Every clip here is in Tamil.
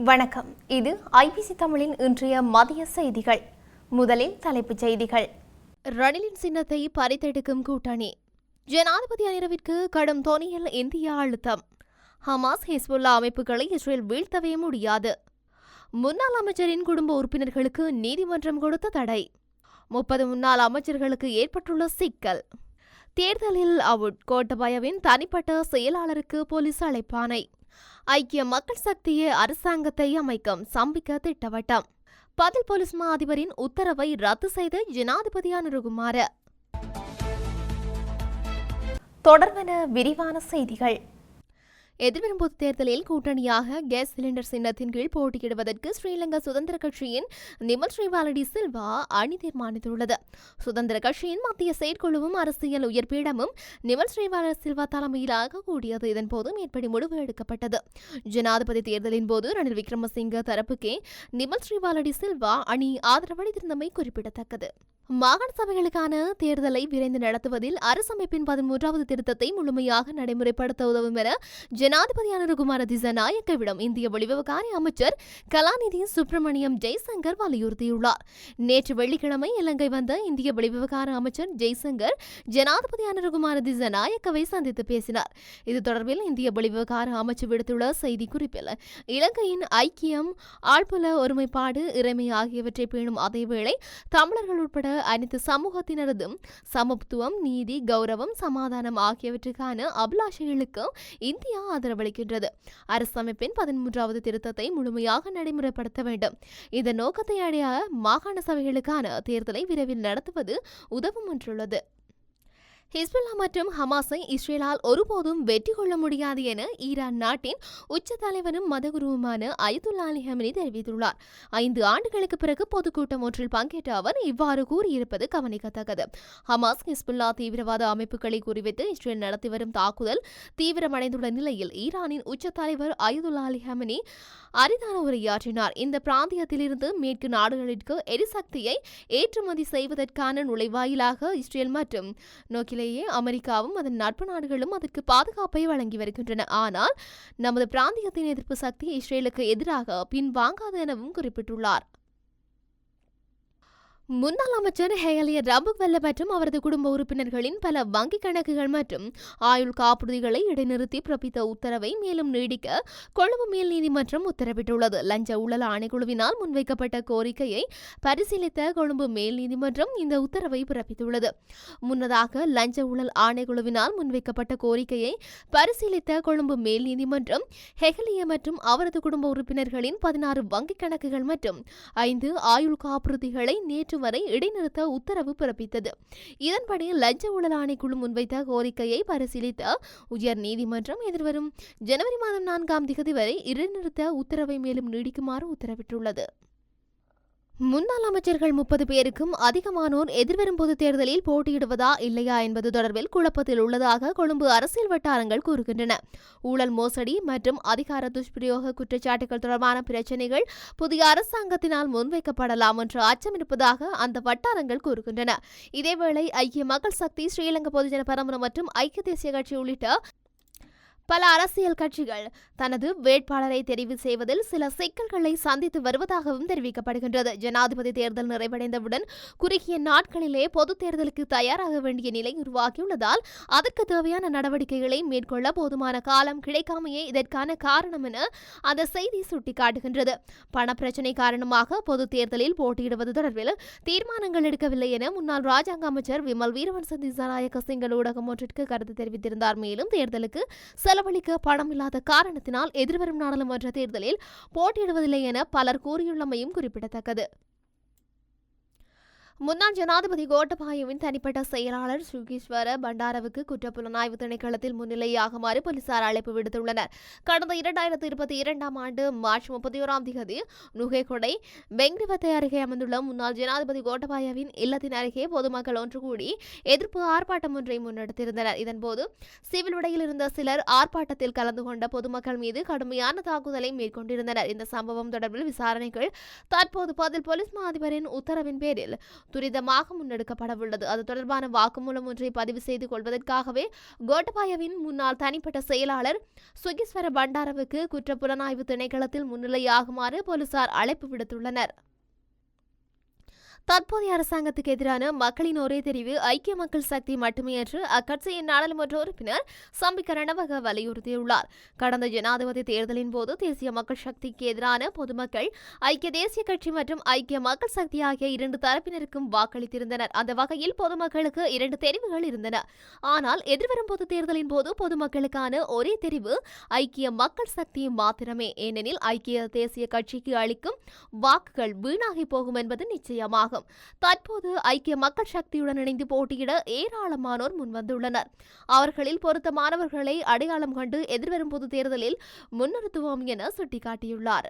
வணக்கம். இது ஐபிசி தமிழின் இன்றைய மதிய செய்திகள். முதலில் தலைப்புச் செய்திகள். ரணிலின் சின்னத்தை பறித்தெடுக்கும் கூட்டணி. ஜனாதிபதி அனிரவிற்கு கடும் தொனியில் இந்தியா அழுத்தம். ஹமாஸ் ஹிஸ்புல்லா அமைப்புகளை இஸ்ரேல் வீழ்த்தவே முடியாது. முன்னாள் அமைச்சரின் குடும்ப உறுப்பினர்களுக்கு நீதிமன்றம் கொடுத்த தடை. முப்பது முன்னாள் அமைச்சர்களுக்கு ஏற்பட்டுள்ள சிக்கல். தேர்தலில் அவுட் கோட்டபயவின் தனிப்பட்ட செயலாளருக்கு போலீஸ் அழைப்பானை. ஐக்கிய மக்கள் சக்தியே அரசாங்கத்தை அமைக்கும் சம்பிக்க திட்டவட்டம். பதில் போலீஸ் மா அதிபரின் உத்தரவை ரத்து செய்த ஜனாதிபதியான தொடர்பென விரிவான செய்திகள். எதிர்வரும் பொது தேர்தலில் கூட்டணியாக கேஸ் சிலிண்டர் சின்னத்தின் கீழ் போட்டியிடுவதற்கு ஸ்ரீலங்கா சுதந்திர கட்சியின் நிமல் ஸ்ரீவாலடி சில்வா அணி தீர்மானித்துள்ளது. சுதந்திர கட்சியின் மத்திய செயற்குழுவும் அரசியல் உயர்பீடமும் நிமல் ஸ்ரீவால சில்வா தலைமையிலாக கூடியது. இதன்போது மேற்படி முடிவு எடுக்கப்பட்டது. ஜனாதிபதி தேர்தலின் போது ரணில் விக்ரமசிங்க தரப்புக்கே நிமல் ஸ்ரீவாலடி சில்வா அணி ஆதரவளித்திருந்தமை குறிப்பிடத்தக்கது. மாகாண சபைகளுக்கான தேர்தலை விரைந்து நடத்துவதில் அரசமைப்பின் பதிமூன்றாவது திருத்தத்தை முழுமையாக நடைமுறைப்படுத்த உதவும் என ஜனாதிபதியான ரகுமார திசநாயக்கவிடம் இந்திய வெளிவிவகார அமைச்சர் கலாநிதி சுப்பிரமணியம் ஜெய்சங்கர் வலியுறுத்தியுள்ளார். நேற்று வெள்ளிக்கிழமை இலங்கை வந்த இந்திய வெளிவிவகார அமைச்சர் ஜெய்சங்கர் ஜனாதிபதியான ரகுமார திசநாயக்கவை சந்தித்து பேசினார். இது தொடர்பில் இந்திய வெளிவிவகார அமைச்சு விடுத்துள்ள செய்திக்குறிப்பில் இலங்கையின் ஐக்கியம் ஆழ்புல ஒருமைப்பாடு இறைமை ஆகியவற்றை பேணும் அதேவேளை தமிழர்கள் உட்பட அனைத்து சமூகத்தினரதும் சமத்துவம் நீதி கௌரவம் சமாதானம் ஆகியவற்றுக்கான அபிலாஷைகளுக்கு இந்தியா ஆதரவளிக்கின்றது. அரசமைப்பின் பதிமூன்றாவது திருத்தத்தை முழுமையாக நடைமுறைப்படுத்த வேண்டும். இந்த நோக்கத்தை அடைய மாகாண சபைகளுக்கான தேர்தலை விரைவில் நடத்துவது உதவும் என்றுள்ளது ஹிஸ்புல்லா மற்றும் ஹமாஸை இஸ்ரேலால் ஒருபோதும் வெற்றி கொள்ள முடியாது என ஈரான் நாட்டின் உச்ச தலைவரும் மதகுருவுமான அயதுல்லா அலி ஹமினி தெரிவித்துள்ளார். ஐந்து ஆண்டுகளுக்கு பிறகு பொதுக்கூட்டம் ஒன்றில் பங்கேற்ற அவர் இவ்வாறு கூறியிருப்பது கவனிக்கத்தக்கது. ஹமாஸ் ஹிஸ்புல்லா தீவிரவாத அமைப்புகளை குறிவித்து இஸ்ரேல் நடத்தி வரும் தாக்குதல் தீவிரமடைந்துள்ள நிலையில் ஈரானின் உச்ச தலைவர் அயதுல்லா அலி ஹமினி அரிதான உரையாற்றினார். இந்த பிராந்தியத்திலிருந்து மேற்கு நாடுகளிற்கு எரிசக்தியை ஏற்றுமதி செய்வதற்கான நுழைவாயிலாக இஸ்ரேல் மற்றும் நோக்கிலேயே அமெரிக்காவும் அதன் நட்பு நாடுகளும் அதற்கு பாதுகாப்பை வழங்கி வருகின்றன. ஆனால் நமது பிராந்தியத்தின் எதிர்ப்பு சக்தி இஸ்ரேலுக்கு எதிராக பின்வாங்காது எனவும் குறிப்பிட்டுள்ளார். முன்னாள் அமைச்சர் ஹேலிய ரம்புக்வெல்ல மற்றும் அவரது குடும்ப உறுப்பினர்களின் பல வங்கிக் கணக்குகள் மற்றும் ஆயுள் காப்புறுதிகளை இடைநிறுத்தி பிறப்பித்த உத்தரவை மேலும் நீடிக்க கொழும்பு மேல் நீதிமன்றம் உத்தரவிட்டுள்ளது. லஞ்ச ஊழல் ஆணைக்குழுவினால் முன்வைக்கப்பட்ட கோரிக்கையை பரிசீலித்த கொழும்பு மேல் நீதிமன்றம் இந்த உத்தரவை பிறப்பித்துள்ளது. முன்னதாக லஞ்ச ஊழல் ஆணைக்குழுவினால் முன்வைக்கப்பட்ட கோரிக்கையை பரிசீலித்த கொழும்பு மேல் நீதிமன்றம் ஹெகலிய மற்றும் அவரது குடும்ப உறுப்பினர்களின் பதினாறு வங்கிக் கணக்குகள் மற்றும் ஐந்து ஆயுள் காப்புறுதிகளை நேற்று வரை இடைநிறுத்த உத்தரவு பிறப்பித்தது. இதன்படி லஞ்ச ஊழல் ஆணைக்குழு முன்வைத்த கோரிக்கையை பரிசீலித்த உயர் நீதிமன்றம் எதிர்வரும் ஜனவரி மாதம் நான்காம் திகதி வரை இடைநிறுத்த உத்தரவை மேலும் நீடிக்குமாறு உத்தரவிட்டுள்ளது. முன்னாள் அமைச்சர்கள் முப்பது பேருக்கும் அதிகமானோர் எதிர்வரும் பொது தேர்தலில் போட்டியிடுவதா இல்லையா என்பது தொடர்பில் குழப்பத்தில் உள்ளதாக கொழும்பு அரசியல் வட்டாரங்கள் கூறுகின்றன. ஊழல் மோசடி மற்றும் அதிகார துஷ்பிரயோக குற்றச்சாட்டுகள் தொடர்பான பிரச்சினைகள் புதிய அரசாங்கத்தினால் முன்வைக்கப்படலாம் என்ற அச்சம் இருப்பதாக அந்த வட்டாரங்கள் கூறுகின்றன. இதேவேளை ஐக்கிய மக்கள் சக்தி ஸ்ரீலங்கா பொதுஜன பரம்பரை மற்றும் ஐக்கிய தேசிய கட்சி உள்ளிட்ட பல அரசியல் கட்சிகள் தனது வேட்பாளரை தெரிவு செய்வதில் சில சிக்கல்களை சந்தித்து வருவதாகவும் தெரிவிக்கப்படுகின்றது. ஜனாதிபதி தேர்தல் நிறைவடைந்தவுடன் குறுகிய நாட்களிலே பொதுத் தேர்தலுக்கு தயாராக வேண்டிய நிலை உருவாகியுள்ளதால் அதற்கு தேவையான நடவடிக்கைகளை மேற்கொள்ள போதுமான காலம் கிடைக்காமையே இதற்கான காரணம் என அந்த செய்தி சுட்டிக்காட்டுகின்றது. பணப்பிரச்சினை காரணமாக பொதுத் தேர்தலில் போட்டியிடுவது தொடர்பில் தீர்மானங்கள் எடுக்கவில்லை என முன்னாள் ராஜாங்க அமைச்சர் விமல் வீரவன்ச திசாநாயக்க சிங்கள் ஊடகம் ஒன்றிற்கு கருத்து தெரிவித்திருந்தார். மேலும் தேர்தலுக்கு செலவழிக்க பணம் இல்லாத காரணத்தினால் எதிர்வரும் நாடாளுமன்ற தேர்தலில் போட்டியிடுவதில்லை என பலர் கூறியுள்ளமையும் குறிப்பிடத்தக்கது. முன்னாள் ஜனாதிபதி கோட்டபாயவின் தனிப்பட்ட செயலாளர் சுகீஸ்வர பண்டாரவுக்கு குற்றப்புலனாய்வு திணைக்களத்தில் முன்னிலையாகுமாறு போலீசார் அழைப்பு விடுத்துள்ளனர். கடந்த இரண்டாயிரத்தி இருபத்தி இரண்டாம் ஆண்டு மார்ச் முப்பத்தி ஓராம் தேதி நுகேகொடை பெங்கிரிவத்தை அருகே அமைந்துள்ள முன்னாள் ஜனாதிபதி கோட்டபாயவின் இல்லத்தின் அருகே பொதுமக்கள் ஒன்று கூடி எதிர்ப்பு ஆர்ப்பாட்டம் ஒன்றை முன்னெடுத்திருந்தனர். இதன்போது சிவில் உடையில் இருந்த சிலர் ஆர்ப்பாட்டத்தில் கலந்து கொண்ட பொதுமக்கள் மீது கடுமையான தாக்குதலை மேற்கொண்டிருந்தனர். இந்த சம்பவம் தொடர்பில் விசாரணைகள் தற்போது பதில் போலீஸ் மாதிபரின் உத்தரவின் பேரில் துரிதமாக முன்னெடுக்கப்படவுள்ளது. அது தொடர்பான வாக்குமூலம் ஒன்றை பதிவு செய்து கொள்வதற்காகவே கோட்டபாயவின் முன்னாள் தனிப்பட்ட செயலாளர் சுகீஸ்வர பண்டாரவுக்கு குற்றப்புலனாய்வு திணைக்களத்தில் முன்னிலையாகுமாறு போலீசார் அழைப்பு விடுத்துள்ளனர். தற்போதைய அரசாங்கத்துக்கு எதிரான மக்களின் ஒரே தெரிவு ஐக்கிய மக்கள் சக்தி மட்டுமே என்று அக்கட்சியின் நாடாளுமன்ற உறுப்பினர் சம்பிக்க ரணவக வலியுறுத்தியுள்ளார். கடந்த ஜனாதிபதி தேர்தலின் போது தேசிய மக்கள் சக்திக்கு எதிரான பொதுமக்கள் ஐக்கிய தேசிய கட்சி மற்றும் ஐக்கிய மக்கள் சக்தி ஆகிய இரண்டு தரப்பினருக்கும் வாக்களித்திருந்தனர். அந்த வகையில் பொதுமக்களுக்கு இரண்டு தெரிவுகள் இருந்தன. ஆனால் எதிர்வரும் பொது தேர்தலின் போது பொதுமக்களுக்கான ஒரே தெரிவு ஐக்கிய மக்கள் சக்தி மாத்திரமே. ஏனெனில் ஐக்கிய தேசிய கட்சிக்கு அளிக்கும் வாக்குகள் வீணாகி போகும் என்பது நிச்சயமாகும் தற்போது ஐக்கிய மக்கள் சக்தியுடன் இணைந்து போட்டியிட ஏராளமானோர் முன்வந்துள்ளனர். அவர்களில் பொருத்தமானவர்களை அடையாளம் கண்டு எதிர்வரும் பொது தேர்தலில் முன்னிறுத்துவோம் என சுட்டிக்காட்டியுள்ளார்.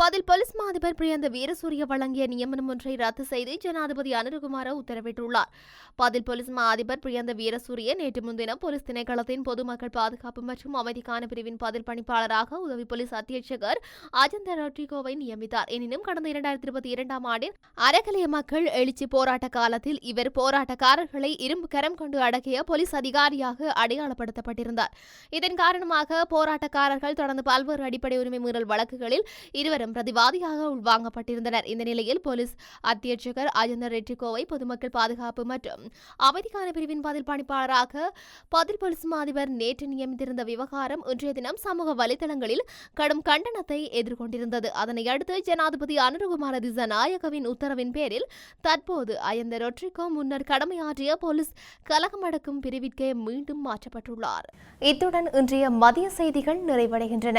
பதில் போலீஸ் மா அதிபர் பிரியந்த வீரசூரிய வழங்கிய நியமனம் ஒன்றை ரத்து செய்து ஜனாதிபதி அனுருகுமார உத்தரவிட்டுள்ளார். பதில் போலீஸ் மா அதிபர் பிரியந்த வீரசூரிய நேற்று முன்தினம் போலீஸ் திணைக்களத்தின் பொதுமக்கள் பாதுகாப்பு மற்றும் அமைதிக்கான பிரிவின் பதில் பணிப்பாளராக உதவி போலீஸ் அத்தியட்சகர் அஜந்த ரொட்ரிகோவை நியமித்தார். எனினும் கடந்த இரண்டாயிரத்தி இருபத்தி இரண்டாம் ஆண்டில் அறக்கலைய மக்கள் எழுச்சி போராட்ட காலத்தில் இவர் போராட்டக்காரர்களை இரும்பு கரம் கொண்டு அடக்கிய போலீஸ் அதிகாரியாக அடையாளப்படுத்தப்பட்டிருந்தார். இதன் காரணமாக போராட்டக்காரர்கள் தொடர்ந்து பல்வேறு அடிப்படை உரிமை மீறல் வழக்குகளில் இருவரும் பிரதிவாதியாக உள்வாங்கப்பட்டிருந்தனர். இந்த நிலையில் போலீஸ் அத்தியட்சகர் அஜந்தர் ரெட்டிகோவை பொதுமக்கள் பாதுகாப்பு மற்றும் அமைதிக்கான பிரிவின் பதில் பணிப்பாளராக பதில் போலீஸ் அதிபர் நேற்று நியமித்திருந்த விவகாரம் இன்றைய தினம் சமூக வலைதளங்களில் கடும் கண்டனத்தை எதிர்கொண்டிருந்தது. அதனையடுத்து ஜனாதிபதி அனுரகுமார திசநாயகவின் உத்தரவின் பேரில் தற்போது அயந்த ரொட்ரிகோ முன்னர் கடமையாற்றிய போலீஸ் கலகமடக்கும் பிரிவிற்கே மீண்டும் மாற்றப்பட்டுள்ளார். இத்துடன் இன்றைய மதிய செய்திகள் நிறைவடைகின்றன.